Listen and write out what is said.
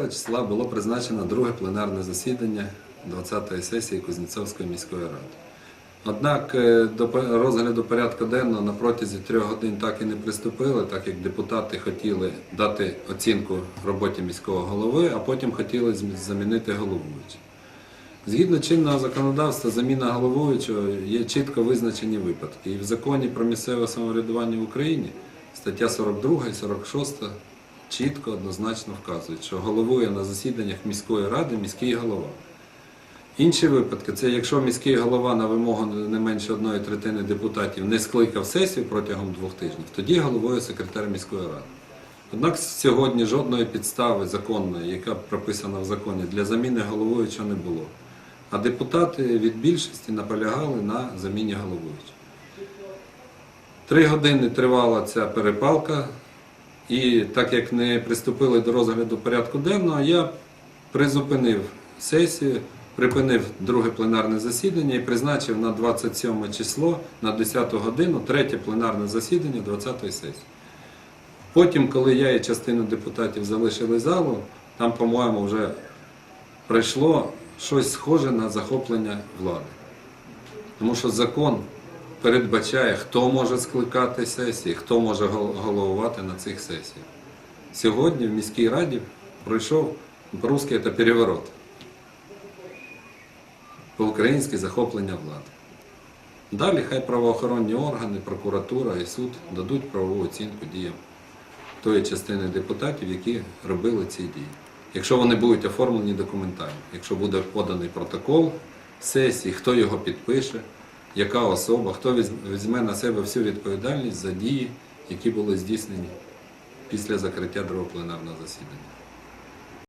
20 числа було призначено друге пленарне засідання 20-ї сесії Кузнєцовської міської ради. Однак е, до розгляду порядку денного на протязі трьох годин так і не приступили, так як депутати хотіли дати оцінку роботі міського голови, а потім хотіли замінити головуючого. Згідно чинного законодавства, заміна головуючого є чітко визначені випадки. І в законі про місцеве самоврядування в Україні стаття 42 і 46 чітко однозначно вказують, що головує на засіданнях міської ради міський голова. Інші випадки це якщо міський голова на вимогу не менше одної третини депутатів не скликав сесію протягом двох тижнів, тоді головує секретар міської ради. Однак сьогодні жодної підстави законної, яка прописана в законі, для заміни головуючого не було. А депутати від більшості наполягали на заміні головуючого. Три години тривала ця перепалка, і так як не приступили до розгляду порядку денного, я призупинив сесію, припинив друге пленарне засідання і призначив на 27 число на 10 годину третє пленарне засідання 20-ї сесії. Потім, коли я і частину депутатів залишили залу, там, по-моєму, вже прийшло щось схоже на захоплення влади. Тому що закон передбачає, хто може скликати сесії, хто може головувати на цих сесіях. Сьогодні в міській раді пройшов по-русски це переворот. По-українськи захоплення влади. Далі хай правоохоронні органи, прокуратура і суд дадуть правову оцінку діям тої частини депутатів, які робили ці дії. Якщо вони будуть оформлені документально, якщо буде поданий протокол сесії, хто його підпише, яка особа, хто візьме на себе всю відповідальність за дії, які були здійснені після закриття другого пленарного засідання.